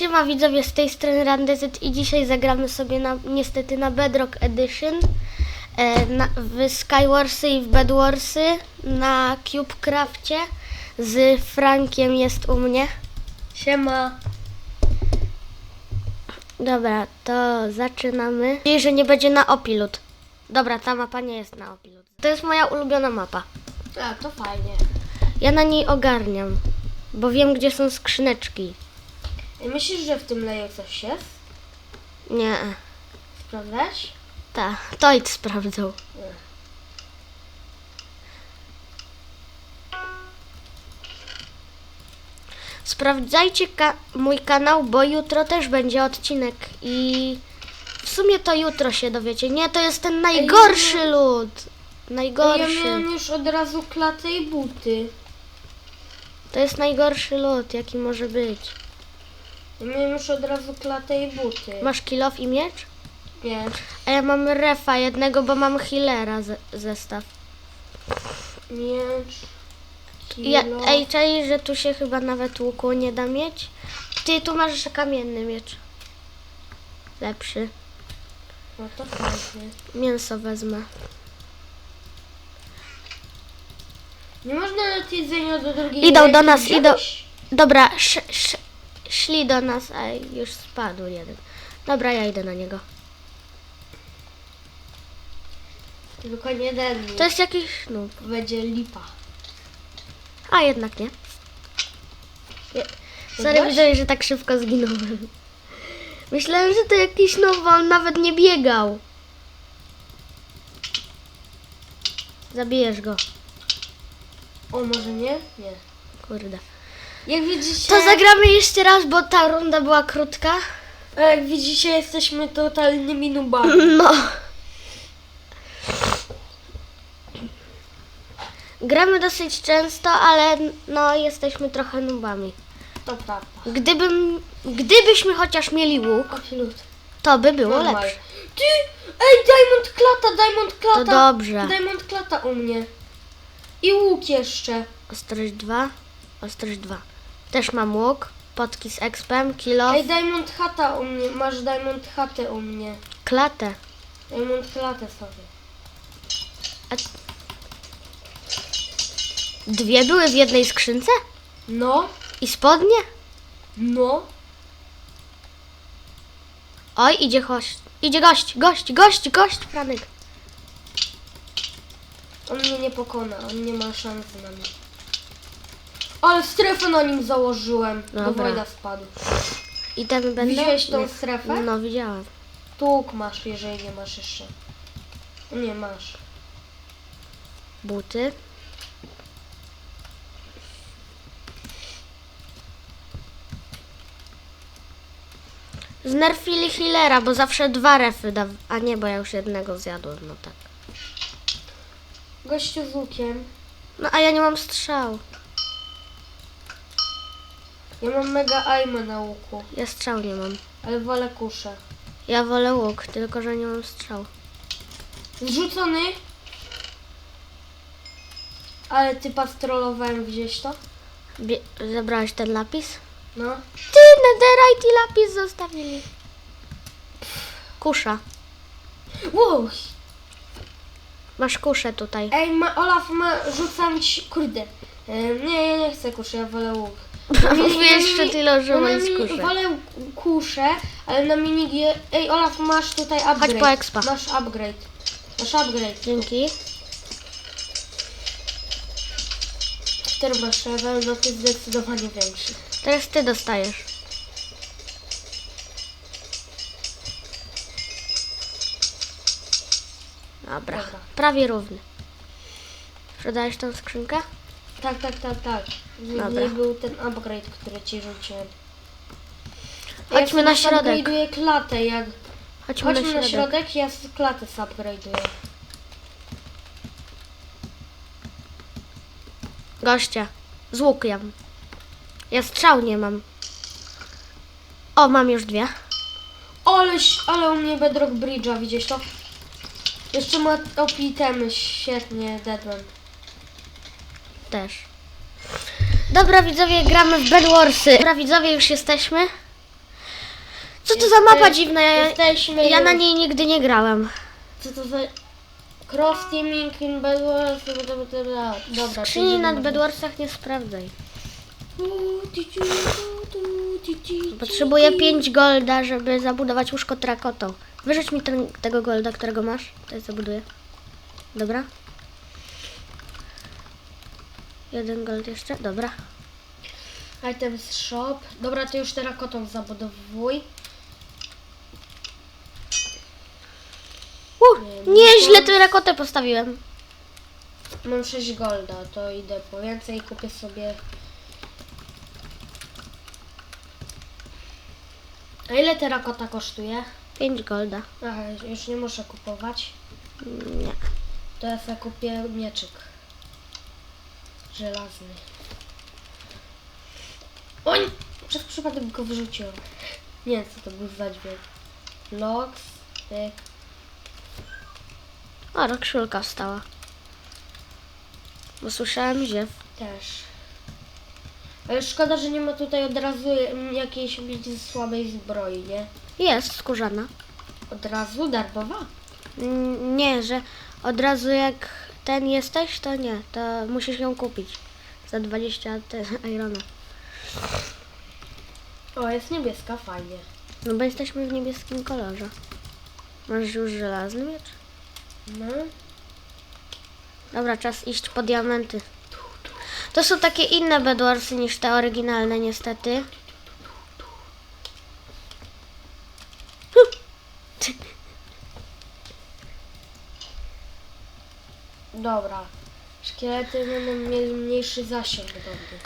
Siema widzowie, z tej strony Randezyt i dzisiaj zagramy sobie na, niestety na Bedrock Edition e, na, w Skywarsy i w Bedwarsy na CubeCrafcie z Frankiem jest u mnie. Siema. Dobra, to zaczynamy. Nadzieję, że nie będzie na Opilot. Dobra, ta mapa nie jest na Opilot. To jest moja ulubiona mapa. A, to fajnie. Ja na niej ogarniam, bo wiem gdzie są skrzyneczki. Myślisz, że w tym leju coś jest? Nie, Sprawdzać? ta, to idź sprawdzą. Sprawdzajcie ka- mój kanał, bo jutro też będzie odcinek i w sumie to jutro się dowiecie. Nie, to jest ten najgorszy lud. Ja Najgorszy. miałem już od razu klatę i buty. To jest najgorszy lud, jaki może być. Miałem już od razu klatę i buty. Masz kilof i miecz? Nie. A ja mam refa jednego, bo mam healera ze- zestaw. Miecz. Ja, Kilo. ej, czaj, że tu się chyba nawet łuku nie da mieć. Ty tu masz jeszcze kamienny miecz. Lepszy. No to fajnie. Mięso wezmę. Nie można dać jedzenia do drugiej Idą ręki do nas, wziąć? idą. Dobra, sz, sz, szli do nas, ej, już spadł jeden. Dobra, ja idę na niego. Tylko nie mi. To jest jakiś sznur. Będzie lipa. A jednak nie. Je- Sorry, widzę, że tak szybko zginąłem. Myślałem, że to jakiś nowy, on nawet nie biegał. Zabijesz go. O, może nie? Nie. Kurde. Jak widzicie... To zagramy jeszcze raz, bo ta runda była krótka. A Jak widzicie, jesteśmy totalnymi nubami. No. Gramy dosyć często, ale no jesteśmy trochę nubami. To prawda. Gdybym, gdybyśmy chociaż mieli łuk, to by było Normal. lepsze. Ty! Ej, Diamond Klata, Diamond Klata! To dobrze. Diamond Klata u mnie. I łuk jeszcze. Ostrość 2, ostrość 2. Też mam łuk, potki z expem, kilo, Ej, Diamond Hata u mnie. Masz Diamond Hatę u mnie. klatę. Diamond Klatę sobie. Dwie były w jednej skrzynce? No, I spodnie? no. Oj, idzie gość. Idzie gość, gość, gość, gość, Franek. On mnie nie pokona. On nie ma szansy na mnie. Ale strefę na nim założyłem. Do Dobra. Wojda spadł. I ten będą... Widziałeś tą Nie. strefę? No, widziałem. Tu łuk masz, jeżeli nie masz jeszcze. Nie masz. Buty. Znerfili healera, bo zawsze dwa refy da... A nie, bo ja już jednego zjadłem, no tak. Gościu z łukiem. No a ja nie mam strzał. Ja mam mega aimę na łuku, Ja strzał nie mam. ale wolę kuszę. Ja wolę łuk, tylko że nie mam strzał. Zrzucony. Ale ty pastrolowałem gdzieś to? Bie- zabrałeś ten lapis? No. Ty, netherite i lapis zostawili. Kusza. Wow. Masz kuszę tutaj. Ej, ma, Olaf ma, rzucam ci, kurde. E, nie, ja nie chcę kuszy, ja wolę łuk. Mówiłeś przed chwilą, że mini- kuszę. Wolę kuszę, ale na mini... Ej, Olaf, masz tutaj upgrade. po expa. Masz upgrade. Masz upgrade. Dzięki. Który masz level, no to jest zdecydowanie większy. Teraz ty dostajesz. Dobra. Dobra. Prawie równy. Sprzedałeś tą skrzynkę? Tak, tak, tak, tak. Dobra. niej był ten upgrade, który ci rzuciłem. Chodźmy ja na środek. upgrade'uję klatę, jak... Chodźmy Chodźmy na środek. ja z klatę upgrade'uję. Gościa. Z łukiem. Ja strzał nie mam. O, mam już dwie. Aleś, ale u mnie Bedrock Bridge'a, widzisz to? Jeszcze ma opitemy, świetnie, deadman. Też. Dobra widzowie, gramy w Bedwarsy. Dobra widzowie, już jesteśmy. Co to za mapa dziwna? Ja, Jesteśmy ja na już- niej nigdy nie grałem. Co to za... Cross teaming in Bedwars... Dobra, Skrzyni na idziemy. Bedwarsach nie sprawdzaj. Potrzebuję Potrzebuję 5 golda, żeby zabudować łóżko trakotą. Wyrzuć mi ten, tego golda, którego masz. To ja zabuduję. Dobra. Jeden gold jeszcze. Dobra. Items shop. Dobra, to już terakotą zabudowuj. Uh, Nie, nieźle terakotę postawiłem. Mam 6 golda, to idę po więcej i kupię sobie... A ile terakota kosztuje? 5 golda. Aha, już nie muszę kupować. Nie. To ja sobie kupię mieczyk. Żelazny. Oj! Przez przypadek go wyrzuciłem. Nie wiem co to był za dźwięk. Logs, tyk. O, rokszulka wstała. Bo słyszałem ziew. Też. Ale szkoda, że nie ma tutaj od razu mm, jakiejś słabej zbroi, nie? Jest skórzana. Od razu darmowa? Mm, Nie, że od razu jak ten jesteś, to nie. To musisz ją kupić. Za 20 te irona. O, jest niebieska, fajnie. No bo jesteśmy w niebieskim kolorze. Masz już żelazny miecz? No. Dobra, czas iść po diamenty. To są takie inne Bedwarsy niż te oryginalne niestety. Dobra. Szkielety będą mieli mniejszy zasięg do mnie.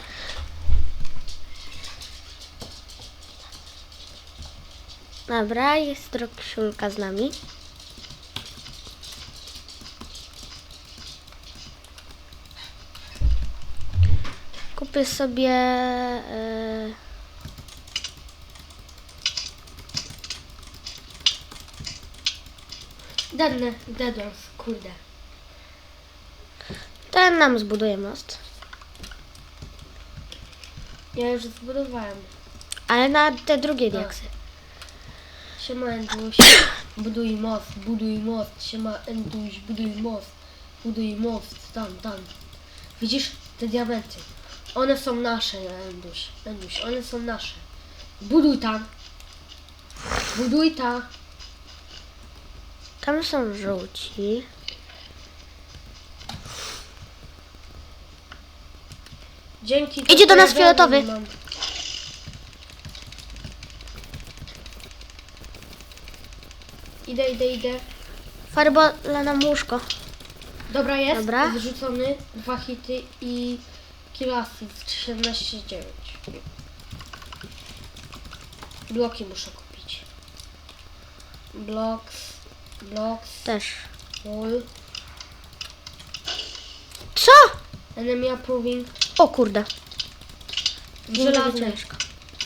Dobra, jest rokszulka z nami. Kupię sobie... e, Dedne, dedons, kurde. Ten nam zbuduje most. Ja już zbudowałem. Ale na te drugie diaksy. Siema Enduś, buduj most, buduj most, siema Enduś, buduj most, buduj most, tam, tam. Widzisz te diamenty? One są nasze, Enduś, Enduś, one są nasze. Buduj tam. Buduj tam. Tam są żółci. Dzięki. Idzie do nas to fioletowy. mam. Idę, idę, idę. Farbola nam łóżko. Dobra jest, Dobra. zrzucony, dwa hity i kilasy 17,9. Bloki muszę kupić. Blocks, blocks, Też. wall, Co? enemy approving, O kurde. żelazny. ciężko.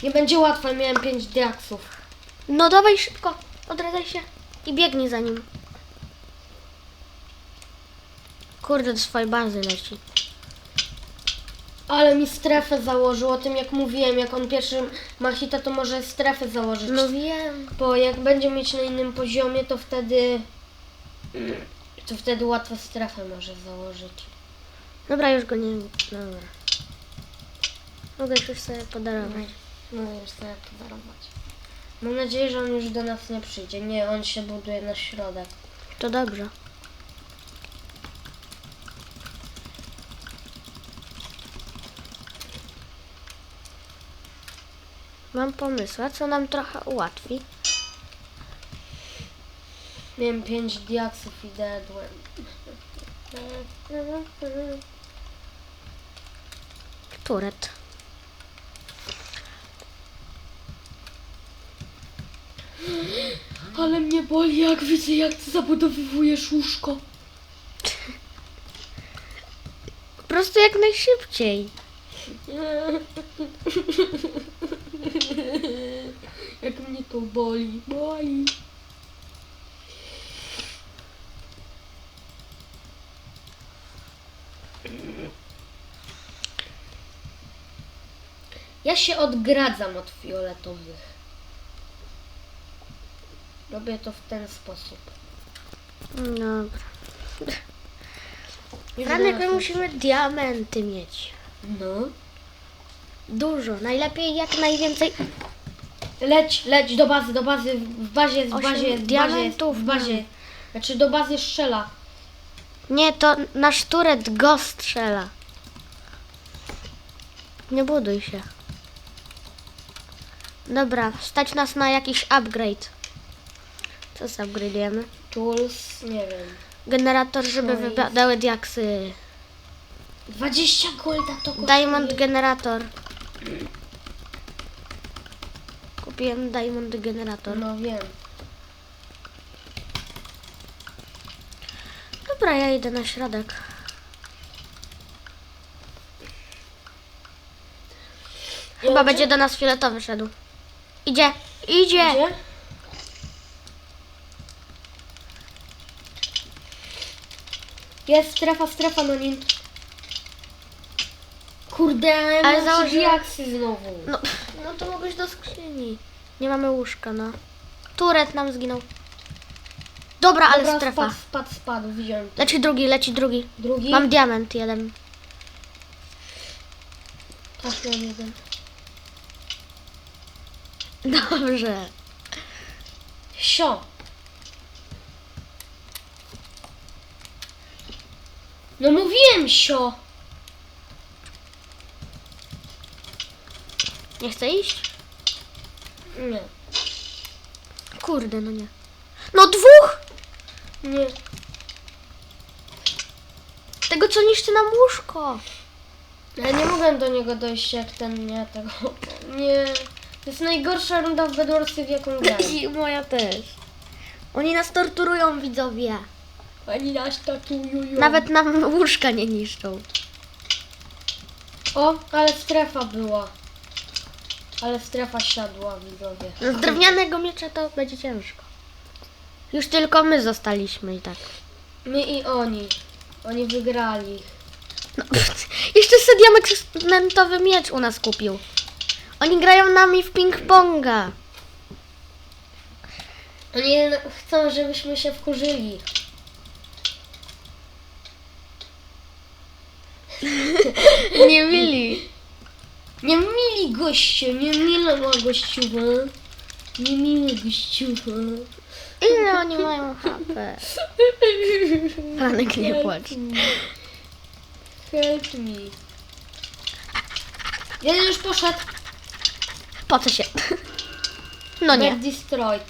Nie będzie łatwo, miałem 5 diaksów. No dawaj szybko. Odradzaj się. I biegnij za nim. Kurde, do swojej bazy leci. Ale mi strefę założył, o tym jak mówiłem, jak on pierwszy ma hita, to może strefę założyć. No wiem. Bo jak będzie mieć na innym poziomie, to wtedy... To wtedy łatwo strefę może założyć. Dobra, już go nie... Dobra. Mogę już sobie podarować. No już sobie podarować. Mam nadzieję, że on już do nas nie przyjdzie. Nie, on się buduje na środek. To dobrze. Mam pomysł, co nam trochę ułatwi. Miałem 5 diaksów i dedłem. Turet. Ale mnie boli, jak widzę, jak ty zabudowujesz łóżko. Po prostu jak najszybciej. Jak mnie to boli, boli. Ja się odgradzam od fioletowych. Robię to w ten sposób. No. Już Franek, my musimy diamenty mieć. No. Dużo. Najlepiej jak najwięcej. Leć, leć do bazy, do bazy, w bazie jest, w Osiem bazie jest, w bazie jest, diamentów w bazie. Znaczy do bazy strzela. Nie, to nasz turet go strzela. Nie buduj się. Dobra, stać nas na jakiś upgrade. Co zupgrade'ujemy? Tools, nie wiem. Generator, żeby To jest- wypadały diaksy. 20 golda to kosztuje. Diamond generator. Kupiłem diamond generator. No wiem. Dobra, ja idę na środek. Chyba będzie do nas fioletowy szedł. Idzie, idzie. Gdzie? Jest strefa, strefa na nim. Kurde, ale Ale założyłem- diaksy znowu. No, no to mogłeś do skrzyni. Nie mamy łóżka, no. Turet nam zginął. Dobra, ale Dobra, strefa. Spadł, spadł, spadł, widziałem. to. Leci drugi, leci drugi. Drugi. Mam diament jeden. Tak, mam jeden. Dobrze. Sio. No mówiłem sio. Nie chce iść? Nie. Kurde, no nie. No dwóch! Nie. Tego co niszczy nam łóżko. Ja nie mogłem do niego dojść jak ten nie tego. Nie. To jest najgorsza runda w Bedwarsy w jaką grałem. I moja też. Oni nas torturują, widzowie. Oni nas tatuują. Nawet nam łóżka nie niszczą. O, ale strefa była. Ale strefa siadła, widzowie. Z drewnianego miecza to będzie ciężko. Już tylko my zostaliśmy i tak. My i oni. Oni wygrali. No, jeszcze sobie diamentowy miecz u nas kupił. Oni grają nami w ping-ponga. Oni chcą, żebyśmy się wkurzyli. Nie mieli. Nie mili goście, nie mila ma gościuwa. Nie miły gościuwa. Ile oni mają HP? Franek nie płacz. Help me. Jeden już poszedł. Po co się? No nie. Get destroyed.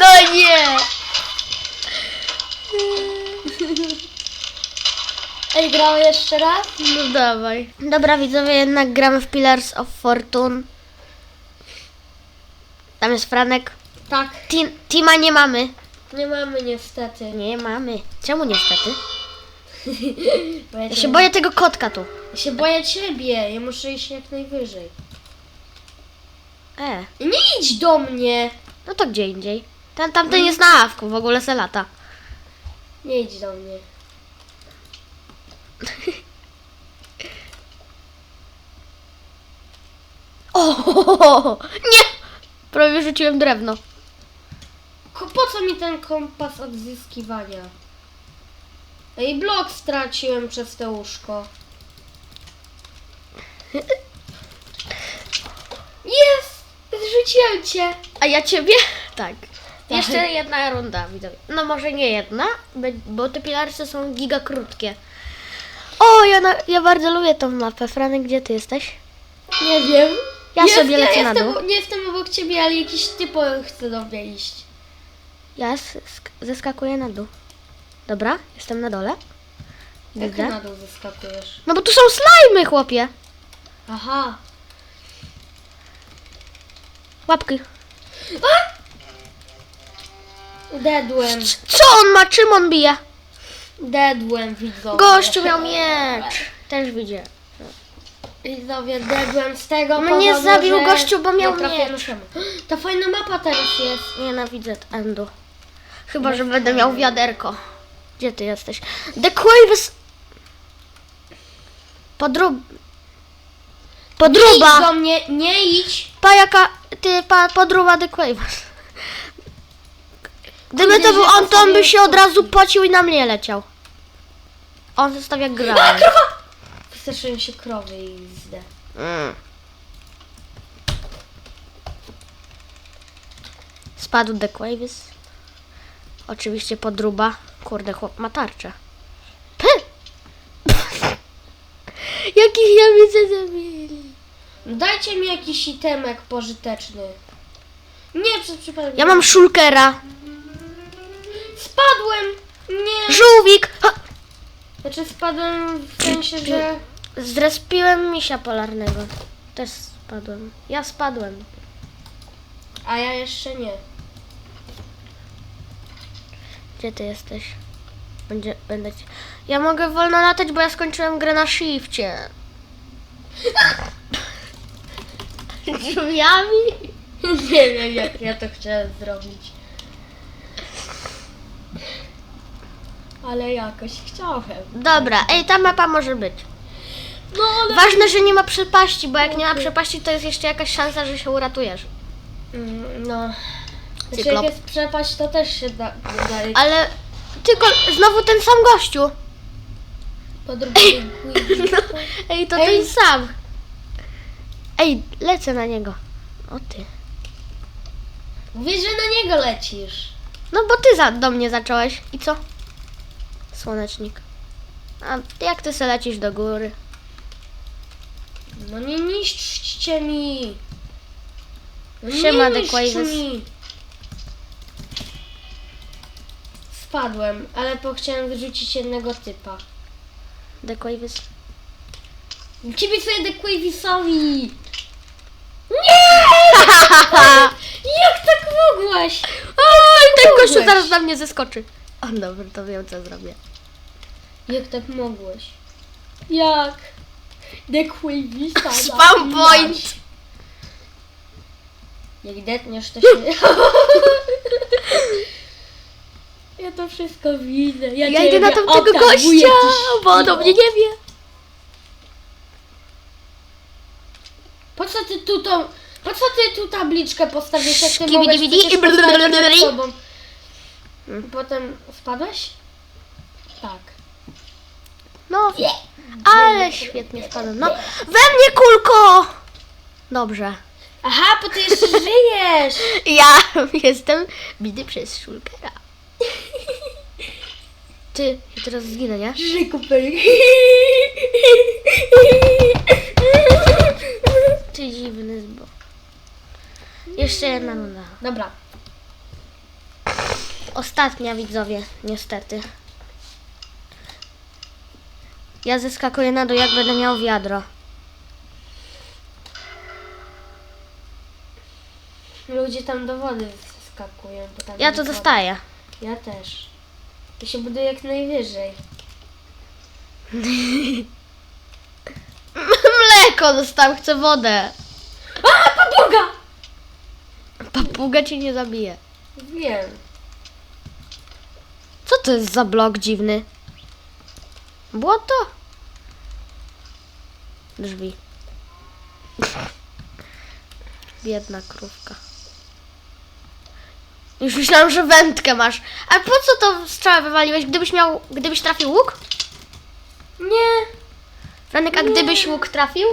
No nie. Ej, gramy jeszcze raz? No dawaj. Dobra widzowie, jednak gramy w Pillars of Fortune. Tam jest Franek. Tak. Ti- Tima nie mamy. Nie mamy niestety. Nie mamy. Czemu niestety? Ja się boję tego kotka tu. Ja się boję ciebie. Ja muszę iść jak najwyżej. E, Nie idź do mnie. no to gdzie indziej. Tam, tamten jest na awku, w ogóle se lata. Nie idź do mnie. O, nie! Prawie rzuciłem drewno. Ko- Po co mi ten kompas odzyskiwania? Ej, blok straciłem przez to łóżko. Jest! Zrzuciłem cię! A ja ciebie? Tak. Tak. Jeszcze jedna runda, widzowie. No może nie jedna, be- bo te pilarsy są giga krótkie. O, ja, na, ja bardzo lubię tą mapę. Franek, gdzie ty jesteś? Nie wiem. Ja sobie lecę na jestem, dół. Nie jestem obok ciebie, ale jakiś typo chce do mnie iść. Ja sk- zeskakuję na dół. Dobra, jestem na dole. Jak Widzę. na dół? No bo tu są slajmy, chłopie. Aha. Łapki. Dedłem. C- Co on ma? Czym on bije? Dedłem, widzowie. Gościu miał miecz. Też widzę. Widzowie, dedłem z tego Mnie powodu, zabił że gościu, bo miał nie trafiłem miecz. szemu. Ta fajna mapa teraz jest. Nienawidzę endu. Chyba, że będę miał wiaderko. Gdzie ty jesteś? The Quaves... Podrób... Idź Podruba! do mnie, nie idź. Pa jaka... Ty, pa, podruba The Quaves. Gdyby to był on, to on by się od razu pocił i na mnie leciał. On zostawia A, grę. krowa! Wystraszyłem się krowy i zdę. Mm. Spadł The Quavis. Oczywiście podruba. Kurde, chłop ma tarczę. Jakich ja widzę zabili. Dajcie mi jakiś itemek pożyteczny. Nie, przez przypadek. Ja mam szulkera. Spadłem! Nie! Żółwik! Ha! Znaczy spadłem w sensie, że... Zrespiłem misia polarnego. Też spadłem. Ja spadłem. A ja jeszcze nie. Gdzie ty jesteś? Będzie, będę ci... Ja mogę wolno latać, bo ja skończyłem grę na shifcie. Drzwiami? Nie wiem, jak ja to chciałem zrobić. Ale jakoś chciałem. Dobra, ej, ta mapa może być. No ale... Ważne, że nie ma przepaści, bo jak nie ma przepaści, to jest jeszcze jakaś szansa, że się uratujesz. Mm, No. Znaczy, Cyklop. jak jest przepaść, to też się da, da Ale tylko znowu ten sam gościu. po drugiej No, ej, to Ej. ten sam. Ej, lecę na niego. O ty. Mówisz, że na niego lecisz. No bo ty za, do mnie zacząłeś. I co? Słonecznik. A jak ty se lecisz do góry? No nie niszczcie mi. No Siema, nie The Quavers. mi. Spadłem, ale po chciałem wyrzucić jednego typa. The Quavis. Kibicuję The Quavisowi! Nie! Jak tak mogłaś? Oj, ten gościu zaraz na mnie zeskoczy. O, dobra, to wiem co zrobię. Jak tak mogłeś? Jak? The Quavisa Spam point. Jak detniesz to się... ja to wszystko widzę. Ja, Ja cię idę na tamtego gościa, ci bo on o mnie nie wie. Po co ty tu tą... Po co ty tu tabliczkę postawiłeś, jak ty Skibidi mogłeś bidi przecież i postawić przed blablabla. sobą? Potem spadłeś? Tak. Ale świetnie spadłem. No, we mnie kulko! Dobrze. Aha, bo ty jeszcze żyjesz! Ja jestem bity przez szulkera. Ty, ja teraz zginę, nie? Żyj, kupelik. Ty dziwny zbo. Jeszcze jedna runda. Dobra. Ostatnia widzowie, niestety. Ja zeskakuję na dół, jak będę miał wiadro. Ludzie tam do wody skakują. Bo tam Ja to woda. zostaję. Ja też. Ja się buduję jak najwyżej. Mleko dostałem, chcę wodę. A, papuga! Papuga cię nie zabije. Wiem. Co to jest za blok dziwny? Błoto? Drzwi. Biedna krówka. Już myślałam, że wędkę masz. A po co to strzałę wywaliłeś? Gdybyś miał, gdybyś trafił łuk? Nie. Franek, a gdybyś łuk trafił?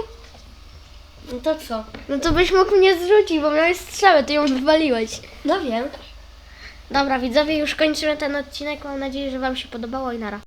No to co? No to byś mógł mnie zrzucić, bo miałeś strzałę, ty ją wywaliłeś. No wiem. Dobra, widzowie, już kończymy ten odcinek. Mam nadzieję, że Wam się podobało i nara.